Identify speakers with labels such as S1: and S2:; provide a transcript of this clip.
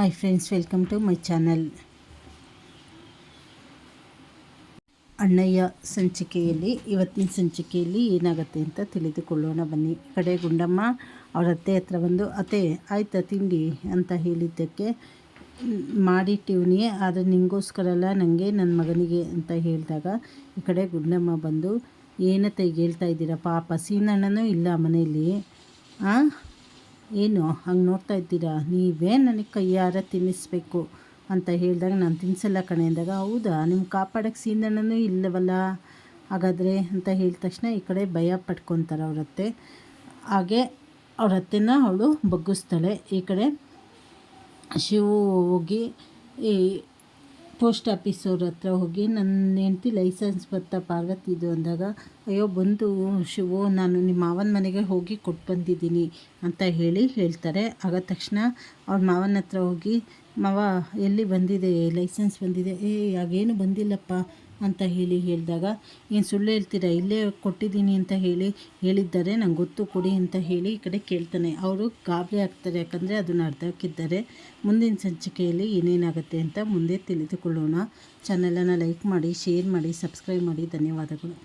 S1: Hi friends welcome to my channel Annayya ಸಂಚಿಕೆಯಲ್ಲಿ ಇವತ್ತಿನ ಸಂಚಿಕೆಯಲ್ಲಿ ಏನಾಗುತ್ತೆ ಅಂತ ತಿಳಿದುಕೊಳ್ಳೋಣ. ಬನ್ನಿ. ಕಡೆ ಗುಂಡಮ್ಮ ಅವರ ಅತ್ತೆ ಹತ್ರ ಬಂದು ಅತ್ತೆ ಆಯ್ತಾ ತಿಂಡಿ? ಅಂತ ಹೇಳಿದ್ದಕ್ಕೆ "ಮ್, ಮಾಡಿಟ್ಟಿವ್ನಿ ಆದರೆ ನಿಂಗೋಸ್ಕರ ಅಲ್ಲ ನನಗೆ ನನ್ನ ಮಗನಿಗೆ ಅಂತ ಹೇಳಿದಾಗ ಈ ಕಡೆ ಗುಂಡಮ್ಮ ಬಂದು ಏನತ್ತೆ ಹೇಳ್ತಾ ಇದ್ದೀರಾ? ಪಾಪ ಸೀನಣ್ಣನೂ ಇಲ್ಲ ಮನೆಯಲ್ಲಿ ಏನು, ಹಂಗೆ ನೋಡ್ತಾ ಇದ್ದೀರಾ? ನೀವೇ ನನಗೆ ಕೈಯಾರ ತಿನ್ನಿಸ್ಬೇಕು ಅಂತ ಹೇಳಿದಾಗ ನಾನು ತಿನ್ಸಲ್ಲ ಕಣೆ ಅಂದಾಗ, ಹೌದಾ? ನಿಮ್ಮ ಕಾಪಾಡೋಕ್ಕೆ ಸೀನಣ್ಣನೂ ಇಲ್ಲವಲ್ಲ? ಹಾಗಾದರೆ ಅಂತ ಹೇಳಿದ ತಕ್ಷಣ ಈ ಕಡೆ ಭಯ ಪಟ್ಕೊತಾರೆ ಅವರತ್ತೆ ಹಾಗೆ ಅವ್ರ ಅವಳು ಬಗ್ಗಿಸ್ತಾಳೆ. ಈ ಕಡೆ ಶಿವು ಹೋಗಿ ಈ ಪೋಸ್ಟ್ ಆಫೀಸ್ ಅವ್ರ ಹತ್ರ ಹೋಗಿ ನನ್ನ ಹೆಂಡತಿ ಲೈಸೆನ್ಸ್ ಬರ್ತಾ ಪಾರ್ವತಿದು ಅಂದಾಗ, ಅಯ್ಯೋ, ಬಂದು ಶಿವು, ನಾನು ನಿಮ್ಮ ಮಾವನ ಮನೆಗೆ ಹೋಗಿ ಕೊಟ್ಟು ಬಂದಿದ್ದೀನಿ ಅಂತ ಹೇಳಿ ಹೇಳ್ತಾರೆ. ಆಗ ತಕ್ಷಣ ಅವ್ರ ಮಾವನ ಹತ್ರ ಹೋಗಿ, ಮಾವ, ಎಲ್ಲಿ ಬಂದಿದೆ? ಲೈಸೆನ್ಸ್ ಬಂದಿದೆ? ಏ ಆಗೇನು ಬಂದಿಲ್ಲಪ್ಪ ಅಂತ ಹೇಳಿ ಹೇಳಿದಾಗ, ಏನು ಸುಳ್ಳು ಹೇಳ್ತೀರಾ? ಇಲ್ಲೇ ಕೊಟ್ಟಿದ್ದೀನಿ ಅಂತ ಹೇಳಿ ಹೇಳಿದ್ದಾರೆ, ನಂಗೆ ಗೊತ್ತು, ಕೊಡಿ ಅಂತ ಹೇಳಿ ಈ ಕಡೆ ಕೇಳ್ತಾನೆ. ಅವರು ಗಾಬರಿ ಆಗ್ತಾರೆ, ಯಾಕಂದರೆ ಅದನ್ನು ಅರ್ಧಕ್ಕಿದ್ದಾರೆ ಮುಂದಿನ ಸಂಚಿಕೆಯಲ್ಲಿ ಏನೇನಾಗುತ್ತೆ ಅಂತ ಮುಂದೆ ತಿಳಿದುಕೊಳ್ಳೋಣ. ಚಾನಲನ್ನು ಲೈಕ್ ಮಾಡಿ, ಶೇರ್ ಮಾಡಿ, ಸಬ್ಸ್ಕ್ರೈಬ್ ಮಾಡಿ. ಧನ್ಯವಾದಗಳು.